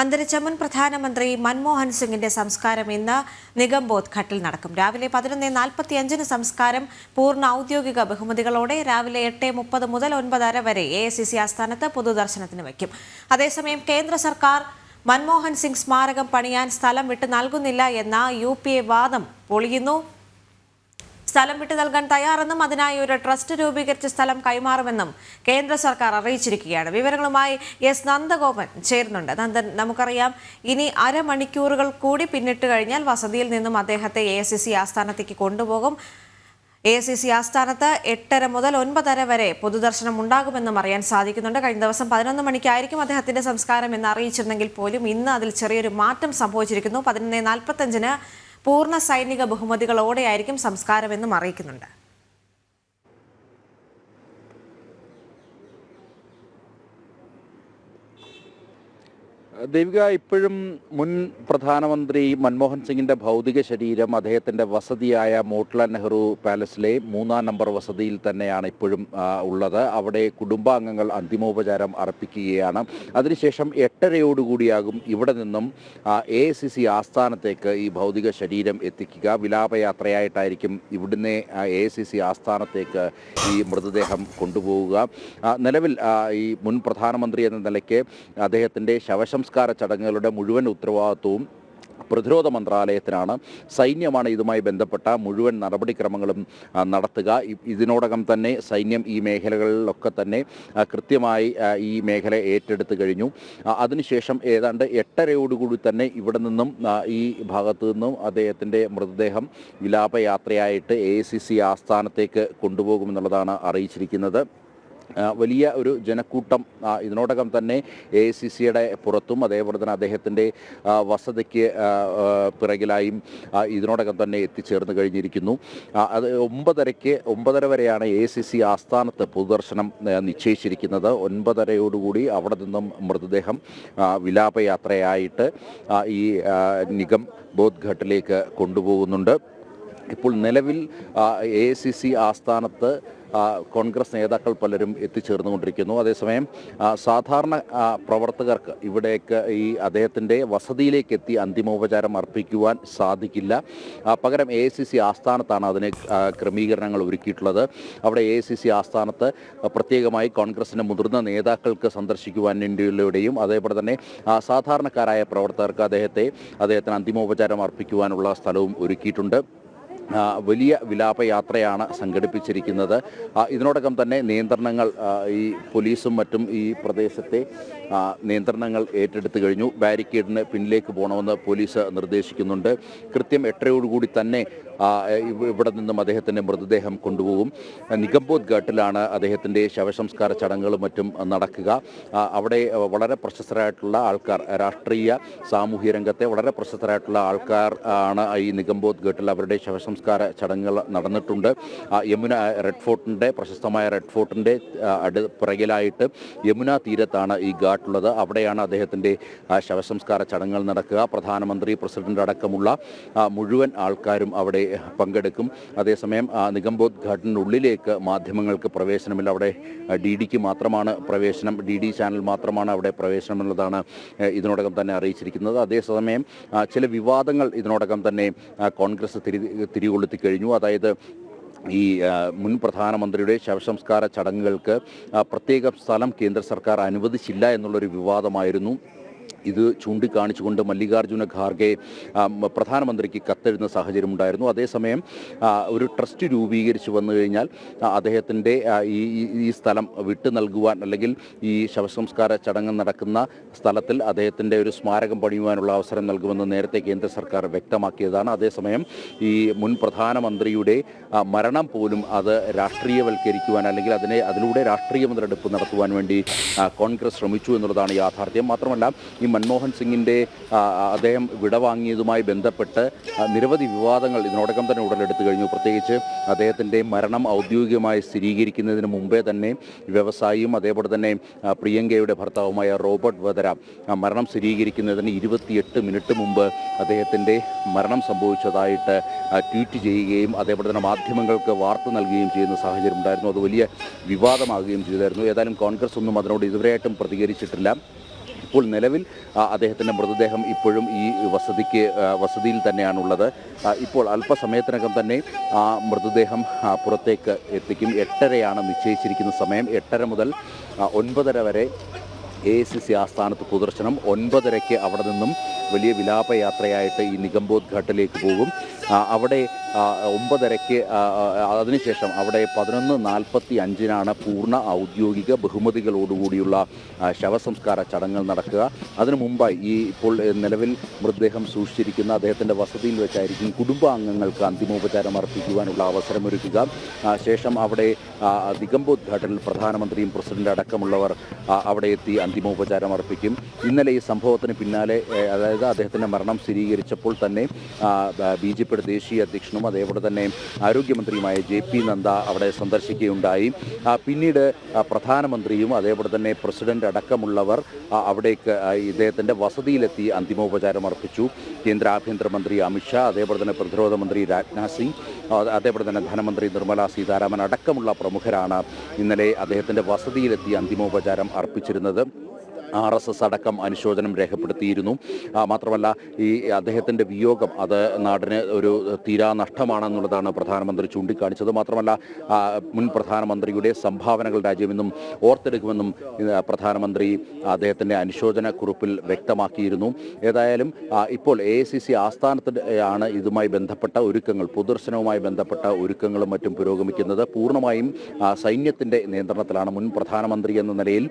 അന്തരിച്ച മുൻ പ്രധാനമന്ത്രി മൻമോഹൻ സിംഗിന്റെ സംസ്കാരം ഇന്ന് നിഗംബോധ് ഘട്ടിൽ നടക്കും. രാവിലെ പതിനൊന്ന് നാൽപ്പത്തിയഞ്ചിന് സംസ്കാരം പൂർണ ഔദ്യോഗിക ബഹുമതികളോടെ രാവിലെ എട്ട് മുപ്പത് മുതൽ ഒൻപതര വരെ എ സി സി ആസ്ഥാനത്ത് പൊതുദർശനത്തിന് വയ്ക്കും. അതേസമയം കേന്ദ്ര സർക്കാർ മൻമോഹൻ സിംഗ് സ്മാരകം പണിയാൻ സ്ഥലം വിട്ടു നൽകുന്നില്ല എന്ന യു വാദം പൊളിയുന്നു. സ്ഥലം വിട്ടു നൽകാൻ തയ്യാറെന്നും അതിനായി ഒരു ട്രസ്റ്റ് രൂപീകരിച്ച് സ്ഥലം കൈമാറുമെന്നും കേന്ദ്ര സർക്കാർ അറിയിച്ചിരിക്കുകയാണ്. വിവരങ്ങളുമായി എസ് നന്ദഗോപൻ ചേരുന്നുണ്ട്. നന്ദൻ നമുക്കറിയാം ഇനി അരമണിക്കൂറുകൾ കൂടി പിന്നിട്ട് കഴിഞ്ഞാൽ വസതിയിൽ നിന്നും അദ്ദേഹത്തെ എ എസ് സി ആസ്ഥാനത്തേക്ക് കൊണ്ടുപോകും. എ സി സി ആസ്ഥാനത്ത് എട്ടര മുതൽ ഒൻപതര വരെ പൊതുദർശനം ഉണ്ടാകുമെന്നും അറിയാൻ സാധിക്കുന്നുണ്ട്. കഴിഞ്ഞ ദിവസം പതിനൊന്ന് മണിക്കായിരിക്കും അദ്ദേഹത്തിന്റെ സംസ്കാരം എന്ന് അറിയിച്ചിരുന്നെങ്കിൽ പോലും ഇന്ന് അതിൽ ചെറിയൊരു മാറ്റം സംഭവിച്ചിരിക്കുന്നു. പതിനൊന്ന് നാൽപ്പത്തഞ്ചിന് പൂർണ സൈനിക ബഹുമതികളോടെയായിരിക്കും സംസ്കാരമെന്നും അറിയിക്കുന്നുണ്ട്. ദേവിക ഇപ്പോഴും മുൻ പ്രധാനമന്ത്രി മൻമോഹൻ സിംഗിന്റെ ഭൗതിക ശരീരം അദ്ദേഹത്തിന്റെ വസതിയായ മോട്ടിലാൽ നെഹ്റു പാലസിലെ മൂന്നാം നമ്പർ വസതിയിൽ തന്നെയാണ് ഇപ്പോഴും ഉള്ളത്. അവിടെ കുടുംബാംഗങ്ങൾ അന്തിമോപചാരം അർപ്പിക്കുകയാണ്. അതിനുശേഷം എട്ടരയോടുകൂടിയാകും ഇവിടെ നിന്നും എ സി സി ആസ്ഥാനത്തേക്ക് ഈ ഭൗതിക ശരീരം എത്തിക്കുക. വിലാപയാത്രയായിട്ടായിരിക്കും ഇവിടുന്ന് എ സി സി ആസ്ഥാനത്തേക്ക് ഈ മൃതദേഹം കൊണ്ടുപോവുക. നിലവിൽ ഈ മുൻ പ്രധാനമന്ത്രി എന്ന നിലയ്ക്ക് അദ്ദേഹത്തിന്റെ ശവസംസ്കാര ചടങ്ങുകളുടെ മുഴുവൻ ഉത്തരവാദിത്വവും പ്രതിരോധ മന്ത്രാലയത്തിനാണ്. സൈന്യമാണ് ഇതുമായി ബന്ധപ്പെട്ട മുഴുവൻ നടപടിക്രമങ്ങളും നടത്തുക. ഇതിനോടകം തന്നെ സൈന്യം ഈ മേഖലകളിലൊക്കെ തന്നെ കൃത്യമായി ഈ മേഖല ഏറ്റെടുത്തു കഴിഞ്ഞു. അതിനുശേഷം ഏതാണ്ട് എട്ടരയോടുകൂടി തന്നെ ഇവിടെ നിന്നും ഈ ഭാഗത്തു നിന്നും അദ്ദേഹത്തിന്റെ മൃതദേഹം വിലാപയാത്രയായിട്ട് എ സി സി ആസ്ഥാനത്തേക്ക് കൊണ്ടുപോകുമെന്നുള്ളതാണ് അറിയിച്ചിരിക്കുന്നത്. വലിയ ഒരു ജനക്കൂട്ടം ഇതിനോടകം തന്നെ എ സി സിയുടെ പുറത്തും അതേപോലെ തന്നെ അദ്ദേഹത്തിന്റെ വസതിക്ക് പിറകിലായും ഇതിനോടകം തന്നെ എത്തിച്ചേർന്ന് കഴിഞ്ഞിരിക്കുന്നു. അത് ഒമ്പതരയ്ക്ക് ഒമ്പതര വരെയാണ് എ സി സി ആസ്ഥാനത്ത് പൊതുദർശനം നിശ്ചയിച്ചിരിക്കുന്നത്. ഒൻപതരയോടുകൂടി അവിടെ നിന്നും മൃതദേഹം വിലാപയാത്രയായിട്ട് ഈ നിഗം ബോധ്ഘട്ടിലേക്ക് കൊണ്ടുപോകുന്നുണ്ട്. ഇപ്പോൾ നിലവിൽ എ സി സി ആസ്ഥാനത്ത് കോൺഗ്രസ് നേതാക്കൾ പലരും എത്തിച്ചേർന്നുകൊണ്ടിരിക്കുന്നു. അതേസമയം സാധാരണ പ്രവർത്തകർക്ക് ഇവിടേക്ക് ഈ അദ്ദേഹത്തിന്റെ വസതിയിലേക്ക് എത്തി അന്തിമോപചാരം അർപ്പിക്കുവാൻ സാധിക്കില്ല. പകരം എ സി സി ആസ്ഥാനത്താണ് അതിന് ക്രമീകരണങ്ങൾ ഒരുക്കിയിട്ടുള്ളത്. അവിടെ എ സി സി ആസ്ഥാനത്ത് പ്രത്യേകമായി കോൺഗ്രസിന്റെ മുതിർന്ന നേതാക്കൾക്ക് സന്ദർശിക്കുവാൻ വേണ്ടിയുള്ളവരുടെയും അതേപോലെ തന്നെ സാധാരണക്കാരായ പ്രവർത്തകർക്ക് അദ്ദേഹത്തെ അദ്ദേഹത്തിന് അന്തിമോപചാരം അർപ്പിക്കുവാനുള്ള സ്ഥലവും ഒരുക്കിയിട്ടുണ്ട്. വലിയ വിലാപയാത്രയാണ് സംഘടിപ്പിച്ചിരിക്കുന്നത്. ഇതിനോടകം തന്നെ നിയന്ത്രണങ്ങൾ ഈ പോലീസും മറ്റും ഈ പ്രദേശത്തെ നിയന്ത്രണങ്ങൾ ഏറ്റെടുത്തു കഴിഞ്ഞു. ബാരിക്കേഡിന് പിന്നിലേക്ക് പോകണമെന്ന് പോലീസ് നിർദ്ദേശിക്കുന്നുണ്ട്. കൃത്യം എട്ടരയോടുകൂടി തന്നെ ഇവിടെ നിന്നും അദ്ദേഹത്തിന്റെ മൃതദേഹം കൊണ്ടുപോകും. നിഗംബോധ് ഘട്ടിലാണ് അദ്ദേഹത്തിന്റെ ശവസംസ്കാര ചടങ്ങുകളും മറ്റും നടക്കുക. അവിടെ വളരെ പ്രശസ്തരായിട്ടുള്ള ആൾക്കാർ രാഷ്ട്രീയ സാമൂഹ്യ രംഗത്തെ വളരെ പ്രശസ്തരായിട്ടുള്ള ആൾക്കാർ ആണ് ഈ നിഗംബോധ് ഘട്ടിൽ അവരുടെ ശവസംസ്കാര ചടങ്ങുകൾ നടന്നിട്ടുണ്ട്. യമുന റെഡ് ഫോർട്ടിന്റെ പ്രശസ്തമായ റെഡ് ഫോർട്ടിന്റെ പിറകിലായിട്ട് യമുന തീരത്താണ് ഈ ഘാട്ടുള്ളത് അവിടെയാണ് അദ്ദേഹത്തിന്റെ ശവസംസ്കാര ചടങ്ങുകൾ നടക്കുക. പ്രധാനമന്ത്രി പ്രസിഡന്റ് അടക്കമുള്ള മുഴുവൻ ആൾക്കാരും അവിടെ പങ്കെടുക്കും. അതേസമയം ആ, നിഗംബോധ് ഘാട്ടിനുള്ളിലേക്ക് മാധ്യമങ്ങൾക്ക് പ്രവേശനമില്ല. അവിടെ ഡി ഡിക്ക് മാത്രമാണ് പ്രവേശനം ഡി ഡി ചാനൽ മാത്രമാണ് അവിടെ പ്രവേശനം എന്നുള്ളതാണ് ഇതിനോടകം തന്നെ അറിയിച്ചിരിക്കുന്നത്. അതേസമയം ചില വിവാദങ്ങൾ ഇതിനോടകം തന്നെ കോൺഗ്രസ് തിരി തിരികൊളുത്തി കഴിഞ്ഞു. അതായത് ഈ മുൻ പ്രധാനമന്ത്രിയുടെ ശവസംസ്കാര ചടങ്ങുകൾക്ക് പ്രത്യേക സ്ഥലം കേന്ദ്ര സർക്കാർ അനുവദിച്ചില്ല എന്നുള്ളൊരു വിവാദമായിരുന്നു. ഇത് ചൂണ്ടിക്കാണിച്ചുകൊണ്ട് മല്ലികാർജുന ഖാർഗെ പ്രധാനമന്ത്രിക്ക് കത്തെഴുതുന്ന സാഹചര്യം ഉണ്ടായിരുന്നു. അതേസമയം ഒരു ട്രസ്റ്റ് രൂപീകരിച്ച് വന്നു കഴിഞ്ഞാൽ അദ്ദേഹത്തിന്റെ ഈ- ഈ സ്ഥലം വിട്ടു നൽകുവാൻ അല്ലെങ്കിൽ ഈ ശവസംസ്കാര ചടങ്ങ് നടക്കുന്ന സ്ഥലത്തിൽ അദ്ദേഹത്തിന്റെ ഒരു സ്മാരകം പണിയുവാനുള്ള അവസരം നൽകുമെന്ന് നേരത്തെ കേന്ദ്ര സർക്കാർ വ്യക്തമാക്കിയതാണ്. അതേസമയം ഈ മുൻ പ്രധാനമന്ത്രിയുടെ മരണം പോലും അത് രാഷ്ട്രീയവൽക്കരിക്കുവാൻ അല്ലെങ്കിൽ അതിനെ അതിലൂടെ രാഷ്ട്രീയ മുതലെടുപ്പ് നടത്തുവാൻ വേണ്ടി കോൺഗ്രസ് ശ്രമിച്ചു എന്നുള്ളതാണ് യാഥാർത്ഥ്യം. മാത്രമല്ല ഈ മൻമോഹൻ സിംഗിന്റെ അദ്ദേഹം വിടവാങ്ങിയതുമായി ബന്ധപ്പെട്ട് നിരവധി വിവാദങ്ങൾ ഇതിനോടകം തന്നെ ഉടലെടുത്തു കഴിഞ്ഞു. പ്രത്യേകിച്ച് അദ്ദേഹത്തിന്റെ മരണം ഔദ്യോഗികമായി സ്ഥിരീകരിക്കുന്നതിന് മുമ്പേ തന്നെ വ്യവസായിയും അതേപോലെ തന്നെ പ്രിയങ്കയുടെ ഭർത്താവുമായ റോബർട്ട് വധര മരണം സ്ഥിരീകരിക്കുന്നതിന് ഇരുപത്തിയെട്ട് മിനിറ്റ് മുമ്പ് അദ്ദേഹത്തിന്റെ മരണം സംഭവിച്ചതായിട്ട് ട്വീറ്റ് ചെയ്യുകയും അതേപോലെ തന്നെ മാധ്യമങ്ങൾക്ക് വാർത്ത നൽകുകയും ചെയ്യുന്ന സാഹചര്യം ഉണ്ടായിരുന്നു. അത് വലിയ വിവാദമാകുകയും ചെയ്തായിരുന്നു. ഏതായാലും കോൺഗ്രസ് ഒന്നും അതിനോട് ഇതുവരെയായിട്ടും പ്രതികരിച്ചിട്ടില്ല. ഇപ്പോൾ നിലവിൽ അദ്ദേഹത്തിന്റെ മൃതദേഹം ഇപ്പോഴും ഈ വസതിക്ക് വസതിയിൽ തന്നെയാണുള്ളത്. ഇപ്പോൾ അല്പസമയത്തിനകം തന്നെ ആ മൃതദേഹം പുറത്തേക്ക് എത്തിക്കും. എട്ടരയാണ് നിശ്ചയിച്ചിരിക്കുന്ന സമയം. എട്ടര മുതൽ ഒൻപതര വരെ എ സി സി ആസ്ഥാനത്ത് പ്രദർശനം ഒൻപതരയ്ക്ക് അവിടെ നിന്നും വലിയ വിലാപയാത്രയായിട്ട് ഈ നിഗംബോധ് ഘട്ടിലേക്ക് പോകും. അവിടെ ഒമ്പതരയ്ക്ക് അതിനുശേഷം അവിടെ പതിനൊന്ന് നാൽപ്പത്തി അഞ്ചിനാണ് പൂർണ ഔദ്യോഗിക ബഹുമതികളോടുകൂടിയുള്ള ശവസംസ്കാര ചടങ്ങുകൾ നടക്കുക. അതിനു മുമ്പായി ഈ ഇപ്പോൾ നിലവിൽ മൃതദേഹം സൂക്ഷിച്ചിരിക്കുന്ന അദ്ദേഹത്തിന്റെ വസതിയിൽ വെച്ചായിരിക്കും കുടുംബാംഗങ്ങൾക്ക് അന്തിമോപചാരം അർപ്പിക്കുവാനുള്ള അവസരമൊരുക്കുക. ശേഷം അവിടെ ദിഗംബോദ്ഘാടനിൽ പ്രധാനമന്ത്രിയും പ്രസിഡന്റ് അടക്കമുള്ളവർ അവിടെ എത്തി അന്തിമോപചാരം അർപ്പിക്കും. ഇന്നലെ ഈ സംഭവത്തിന് പിന്നാലെ അതായത് അദ്ദേഹത്തിന്റെ മരണം സ്ഥിരീകരിച്ചപ്പോൾ തന്നെ ബി ദേശീയ അധ്യക്ഷനും അതേപോലെ തന്നെ ആരോഗ്യമന്ത്രിയുമായ ജെ പി നദ്ദ അവിടെ സന്ദർശിക്കുകയുണ്ടായി. പിന്നീട് പ്രധാനമന്ത്രിയും അതേപോലെ തന്നെ പ്രസിഡന്റ് അടക്കമുള്ളവർ അവിടേക്ക് ഇദ്ദേഹത്തിന്റെ വസതിയിലെത്തി അന്തിമോപചാരം അർപ്പിച്ചു. കേന്ദ്ര ആഭ്യന്തരമന്ത്രി അമിത്ഷാ അതേപോലെ തന്നെ പ്രതിരോധ മന്ത്രി രാജ്നാഥ് സിംഗ് അതേപോലെ തന്നെ ധനമന്ത്രി നിർമ്മല സീതാരാമൻ അടക്കമുള്ള പ്രമുഖരാണ് ഇന്നലെ അദ്ദേഹത്തിന്റെ വസതിയിലെത്തി അന്തിമോപചാരം അർപ്പിച്ചിരുന്നത്. ആർ എസ് എസ് അടക്കം അനുശോചനം രേഖപ്പെടുത്തിയിരുന്നു. മാത്രമല്ല ഈ അദ്ദേഹത്തിന്റെ വിയോഗം അത് നാടിന് ഒരു തീരാ നഷ്ടമാണെന്നുള്ളതാണ് പ്രധാനമന്ത്രി ചൂണ്ടിക്കാണിച്ചത്. മാത്രമല്ല മുൻ പ്രധാനമന്ത്രിയുടെ സംഭാവനകൾ രാജ്യമെന്നും ഓർത്തെടുക്കുമെന്നും പ്രധാനമന്ത്രി അദ്ദേഹത്തിന്റെ അനുശോചന കുറിപ്പിൽ വ്യക്തമാക്കിയിരുന്നു. ഏതായാലും ഇപ്പോൾ എ ഐ സി സി ഇതുമായി ബന്ധപ്പെട്ട ഒരുക്കങ്ങൾ പൊതുദർശനവുമായി ബന്ധപ്പെട്ട ഒരുക്കങ്ങളും മറ്റും പുരോഗമിക്കുന്നത്. പൂർണമായും സൈന്യത്തിന്റെ നിയന്ത്രണത്തിലാണ് മുൻ പ്രധാനമന്ത്രി എന്ന നിലയിൽ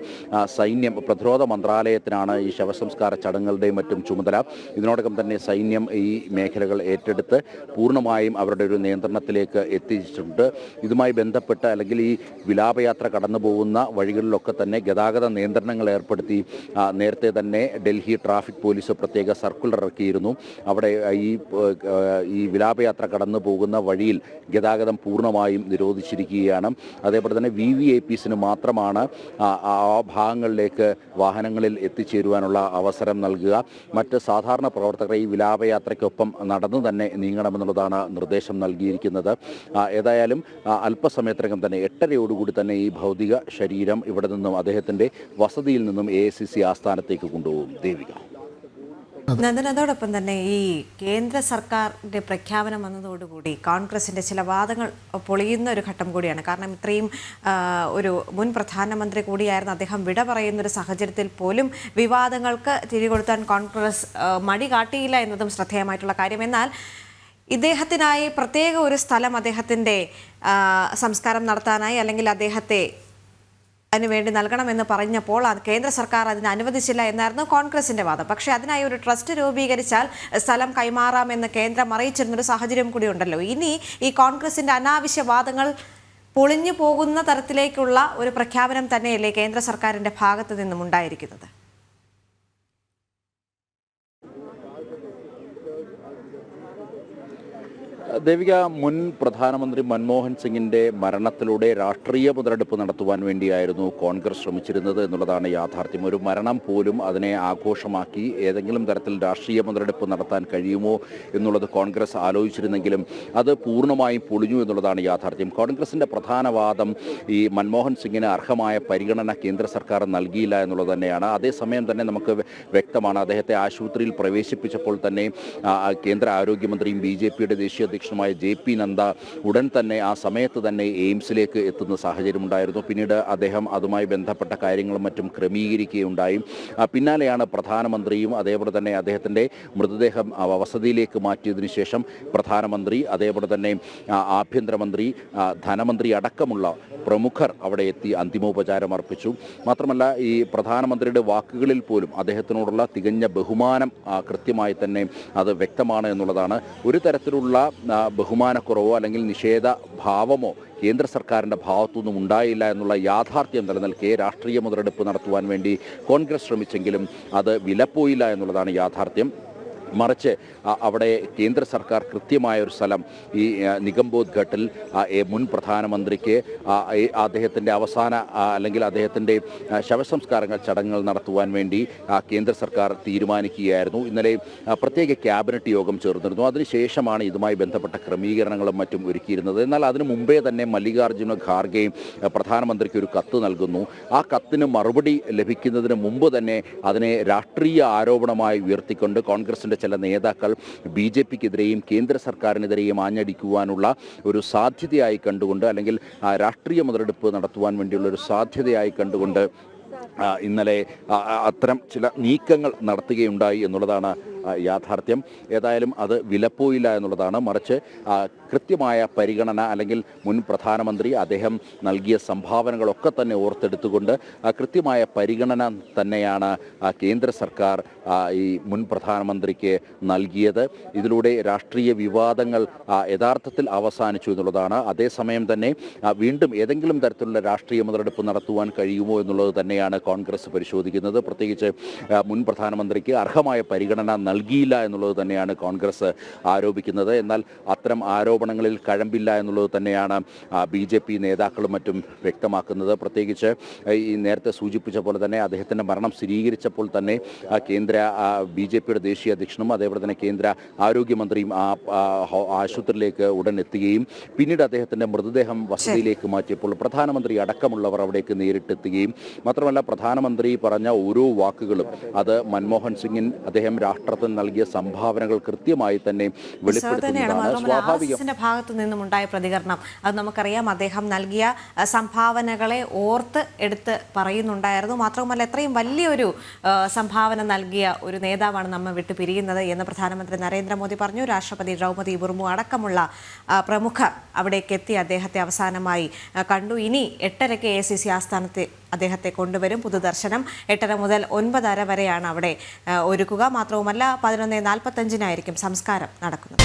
സൈന്യം പ്രതിരോധ മന്ത്രാലയത്തിനാണ് ഈ ശവസംസ്കാര ചടങ്ങുകളുടെയും മറ്റും ചുമതല. ഇതിനോടകം തന്നെ സൈന്യം ഈ മേഖലകൾ ഏറ്റെടുത്ത് പൂർണമായും അവരുടെ ഒരു നിയന്ത്രണത്തിലേക്ക് എത്തിച്ചിട്ടുണ്ട്. ഇതുമായി ബന്ധപ്പെട്ട് അല്ലെങ്കിൽ ഈ വിലാപയാത്ര കടന്നു പോകുന്ന വഴികളിലൊക്കെ തന്നെ ഗതാഗത നിയന്ത്രണങ്ങൾ ഏർപ്പെടുത്തി. നേരത്തെ തന്നെ ഡൽഹി ട്രാഫിക് പോലീസ് പ്രത്യേക സർക്കുലർ ഇറക്കിയിരുന്നു. അവിടെ ഈ ഈ വിലാപയാത്ര കടന്നു പോകുന്ന വഴിയിൽ ഗതാഗതം പൂർണമായും നിരോധിച്ചിരിക്കുകയാണ്. അതേപോലെ തന്നെ വി വി മാത്രമാണ് ആ ഭാഗങ്ങളിലേക്ക് ഭാഗങ്ങളിലേക്ക് വാഹനങ്ങളിൽ എത്തിച്ചേരുവാനുള്ള അവസരം നൽകുക. മറ്റ് സാധാരണ പ്രവർത്തകരെ ഈ വിലാപയാത്രയ്ക്കൊപ്പം നടന്നു തന്നെ നീങ്ങണമെന്നുള്ളതാണ് നിർദ്ദേശം നൽകിയിരിക്കുന്നത്. ഏതായാലും അല്പസമയത്തിനകം തന്നെ എട്ടരയോടുകൂടി തന്നെ ഈ ഭൗതിക ശരീരം ഇവിടെ നിന്നും അദ്ദേഹത്തിന്റെ വസതിയിൽ നിന്നും എ ആസ്ഥാനത്തേക്ക് കൊണ്ടുപോകും. ദേവിക. നന്ദൻ അതോടൊപ്പം തന്നെ ഈ കേന്ദ്ര സർക്കാരിന്റെ പ്രഖ്യാപനം വന്നതോടുകൂടി കോൺഗ്രസിന്റെ ചില വാദങ്ങൾ പൊളിയുന്ന ഒരു ഘട്ടം കൂടിയാണ്. കാരണം ഇത്രയും ഒരു മുൻ പ്രധാനമന്ത്രി കൂടിയായിരുന്ന അദ്ദേഹം വിട പറയുന്ന ഒരു സാഹചര്യത്തിൽ പോലും വിവാദങ്ങൾക്ക് തിരികൊടുത്താൻ കോൺഗ്രസ് മടി കാട്ടിയില്ല എന്നതും ശ്രദ്ധേയമായിട്ടുള്ള കാര്യം. എന്നാൽ ഇദ്ദേഹത്തിനായി പ്രത്യേക ഒരു സ്ഥലം അദ്ദേഹത്തിന്റെ സംസ്കാരം നടത്താനായി അല്ലെങ്കിൽ അദ്ദേഹത്തെ അതിനുവേണ്ടി നൽകണമെന്ന് പറഞ്ഞപ്പോൾ കേന്ദ്ര സർക്കാർ അതിന് അനുവദിച്ചില്ല എന്നായിരുന്നു കോൺഗ്രസിന്റെ വാദം. പക്ഷേ അതിനായി ഒരു ട്രസ്റ്റ് രൂപീകരിച്ചാൽ സ്ഥലം കൈമാറാമെന്ന് കേന്ദ്രം അറിയിച്ചിരുന്നൊരു സാഹചര്യം കൂടി ഉണ്ടല്ലോ. ഇനി ഈ കോൺഗ്രസിന്റെ അനാവശ്യ വാദങ്ങൾ പൊളിഞ്ഞു പോകുന്ന തരത്തിലേക്കുള്ള ഒരു പ്രഖ്യാപനം തന്നെയല്ലേ കേന്ദ്ര സർക്കാരിന്റെ ഭാഗത്തു നിന്നും ഉണ്ടായിരിക്കുന്നത്? ദേവിക മുൻ പ്രധാനമന്ത്രി മൻമോഹൻ സിംഗിന്റെ മരണത്തിലൂടെ രാഷ്ട്രീയ മുതലെടുപ്പ് നടത്തുവാൻ വേണ്ടിയായിരുന്നു കോൺഗ്രസ് ശ്രമിച്ചിരുന്നത് എന്നുള്ളതാണ് യാഥാർത്ഥ്യം. ഒരു മരണം പോലും അതിനെ ആഘോഷമാക്കി ഏതെങ്കിലും തരത്തിൽ രാഷ്ട്രീയ മുതലെടുപ്പ് നടത്താൻ കഴിയുമോ എന്നുള്ളത് കോൺഗ്രസ് ആലോചിച്ചിരുന്നെങ്കിലും അത് പൂർണമായും പൊളിഞ്ഞു എന്നുള്ളതാണ് യാഥാർത്ഥ്യം. കോൺഗ്രസിന്റെ പ്രധാന വാദം ഈ മൻമോഹൻ സിംഗിന് അർഹമായ പരിഗണന കേന്ദ്ര സർക്കാർ നൽകിയില്ല എന്നുള്ളത് തന്നെയാണ്. അതേസമയം തന്നെ നമുക്ക് വ്യക്തമാണ് അദ്ദേഹത്തെ ആശുപത്രിയിൽ പ്രവേശിപ്പിച്ചപ്പോൾ തന്നെ കേന്ദ്ര ആരോഗ്യമന്ത്രിയും ബി ജെ പിയുടെ ദേശീയ അധ്യക്ഷനുമായ ജെ പി നദ്ദ ഉടൻ തന്നെ ആ സമയത്ത് തന്നെ എയിംസിലേക്ക് എത്തുന്ന സാഹചര്യമുണ്ടായിരുന്നു. പിന്നീട് അദ്ദേഹം അതുമായി ബന്ധപ്പെട്ട കാര്യങ്ങളും മറ്റും ക്രമീകരിക്കുകയുണ്ടായി. പിന്നാലെയാണ് പ്രധാനമന്ത്രിയും അതേപോലെ തന്നെ അദ്ദേഹത്തിന്റെ മൃതദേഹം വസതിയിലേക്ക് മാറ്റിയതിനു ശേഷം പ്രധാനമന്ത്രി അതേപോലെ തന്നെ ആഭ്യന്തരമന്ത്രി ധനമന്ത്രി അടക്കമുള്ള പ്രമുഖർ അവിടെ എത്തി അന്തിമോപചാരം അർപ്പിച്ചു. മാത്രമല്ല ഈ പ്രധാനമന്ത്രിയുടെ വാക്കുകളിൽ പോലും അദ്ദേഹത്തിനോടുള്ള തികഞ്ഞ ബഹുമാനം കൃത്യമായി തന്നെ അത് വ്യക്തമാണ് എന്നുള്ളതാണ്. ഒരു തരത്തിലുള്ള ബഹുമാനക്കുറവോ അല്ലെങ്കിൽ നിഷേധ ഭാവമോ കേന്ദ്ര സർക്കാരിന്റെ ഭാഗത്തുനിന്നും ഉണ്ടായില്ല എന്നുള്ള യാഥാർത്ഥ്യം നിലനിൽക്കെ രാഷ്ട്രീയ മുതലെടുപ്പ് നടത്തുവാൻ വേണ്ടി കോൺഗ്രസ് ശ്രമിച്ചെങ്കിലും അത് വിലപ്പോയില്ല എന്നുള്ളതാണ് യാഥാർത്ഥ്യം. മറിച്ച് അവിടെ കേന്ദ്ര സർക്കാർ കൃത്യമായ ഒരു സ്ഥലം ഈ നിഗംബോധ് ഘട്ടിൽ മുൻ പ്രധാനമന്ത്രിക്ക് അദ്ദേഹത്തിന്റെ അവസാന അല്ലെങ്കിൽ അദ്ദേഹത്തിന്റെ ശവസംസ്കാരങ്ങൾ ചടങ്ങുകൾ നടത്തുവാൻ വേണ്ടി കേന്ദ്ര സർക്കാർ തീരുമാനിക്കുകയായിരുന്നു. ഇന്നലെ പ്രത്യേക ക്യാബിനറ്റ് യോഗം ചേർന്നിരുന്നു. അതിനുശേഷമാണ് ഇതുമായി ബന്ധപ്പെട്ട ക്രമീകരണങ്ങളും മറ്റും ഒരുക്കിയിരുന്നത്. എന്നാൽ അതിനു മുമ്പേ തന്നെ മല്ലികാർജുന ഖാർഗെ പ്രധാനമന്ത്രിക്ക് ഒരു കത്ത് നൽകുന്നു. ആ കത്തിന് മറുപടി ലഭിക്കുന്നതിന് മുമ്പ് തന്നെ അതിനെ രാഷ്ട്രീയ ആരോപണമായി ഉയർത്തിക്കൊണ്ട് കോൺഗ്രസിന്റെ ചില നേതാക്കൾ ബി ജെ പിക്കെതിരെയും കേന്ദ്ര സർക്കാരിനെതിരെയും ആഞ്ഞടിക്കുവാനുള്ള ഒരു സാധ്യതയായി കണ്ടുകൊണ്ട് അല്ലെങ്കിൽ രാഷ്ട്രീയ മുതലെടുപ്പ് നടത്തുവാൻ വേണ്ടിയുള്ള ഒരു സാധ്യതയായി കണ്ടുകൊണ്ട് ഇന്നലെ അത്തരം ചില നീക്കങ്ങൾ നടത്തുകയുണ്ടായി എന്നുള്ളതാണ് യാഥാർത്ഥ്യം. ഏതായാലും അത് വിലപ്പോയില്ല എന്നുള്ളതാണ്. മറിച്ച് കൃത്യമായ പരിഗണന അല്ലെങ്കിൽ മുൻ പ്രധാനമന്ത്രി അദ്ദേഹം നൽകിയ സംഭാവനകളൊക്കെ തന്നെ ഓർത്തെടുത്തുകൊണ്ട് കൃത്യമായ പരിഗണന തന്നെയാണ് കേന്ദ്ര സർക്കാർ ഈ മുൻ പ്രധാനമന്ത്രിക്ക് നൽകിയത്. ഇതിലൂടെ രാഷ്ട്രീയ വിവാദങ്ങൾ യഥാർത്ഥത്തിൽ അവസാനിച്ചു എന്നുള്ളതാണ്. അതേസമയം തന്നെ വീണ്ടും ഏതെങ്കിലും തരത്തിലുള്ള രാഷ്ട്രീയ മുതലെടുപ്പ് നടത്തുവാൻ കഴിയുമോ എന്നുള്ളത് തന്നെയാണ് കോൺഗ്രസ് പരിശോധിക്കുന്നത്. പ്രത്യേകിച്ച് മുൻ പ്രധാനമന്ത്രിക്ക് അർഹമായ പരിഗണന നൽകിയില്ല എന്നുള്ളത് തന്നെയാണ് കോൺഗ്രസ് ആരോപിക്കുന്നത്. എന്നാൽ അത്തരം ആരോപണങ്ങളിൽ കഴമ്പില്ല എന്നുള്ളത് തന്നെയാണ് ബി ജെ പി നേതാക്കളും മറ്റും വ്യക്തമാക്കുന്നത്. പ്രത്യേകിച്ച് ഈ നേരത്തെ സൂചിപ്പിച്ച പോലെ തന്നെ അദ്ദേഹത്തിന്റെ മരണം സ്ഥിരീകരിച്ചപ്പോൾ തന്നെ കേന്ദ്ര ബി ജെ പിയുടെ ദേശീയ അധ്യക്ഷനും അതേപോലെ തന്നെ കേന്ദ്ര ആരോഗ്യമന്ത്രിയും ആ ആശുപത്രിയിലേക്ക് ഉടൻ എത്തുകയും പിന്നീട് അദ്ദേഹത്തിന്റെ മൃതദേഹം വസതിയിലേക്ക് മാറ്റിയപ്പോൾ പ്രധാനമന്ത്രി അടക്കമുള്ളവർ അവിടേക്ക് നേരിട്ടെത്തുകയും മാത്രമല്ല പ്രധാനമന്ത്രി പറഞ്ഞ ഓരോ വാക്കുകളും അത് മൻമോഹൻ സിംഗിൻ അദ്ദേഹം രാഷ്ട്രത്തിന് നൽകിയ സംഭാവനകൾ കൃത്യമായി തന്നെ ഭാഗത്ത് വെളിപ്പെടുത്തുന്നതാണ് ഭാഗത്തു നിന്നും ഉണ്ടായ പ്രതികരണം. അത് നമുക്കറിയാം അദ്ദേഹം നൽകിയ സംഭാവനകളെ ഓർത്ത് എടുത്ത് പറയുന്നുണ്ടായിരുന്നു. മാത്രവുമല്ല എത്രയും വലിയൊരു സംഭാവന നൽകിയ ഒരു നേതാവാണ് നമ്മൾ വിട്ടു പിരിയുന്നത് എന്ന് പ്രധാനമന്ത്രി നരേന്ദ്രമോദി പറഞ്ഞു. രാഷ്ട്രപതി ദ്രൗപദി മുർമു അടക്കമുള്ള പ്രമുഖ പ്രമുഖർ അവിടേക്ക് എത്തി അദ്ദേഹത്തെ അവസാനമായി കണ്ടു. ഇനി എട്ടരയ്ക്ക് എ സി സി ആസ്ഥാനത്ത് അദ്ദേഹത്തെ കൊണ്ടുവരും. പുതുദർശനം എട്ടര മുതൽ ഒൻപതര വരെയാണ് അവിടെ ഒരുക്കുക. മാത്രവുമല്ല പതിനൊന്ന് നാൽപ്പത്തഞ്ചിനായിരിക്കും സംസ്കാരം നടക്കുന്നത്.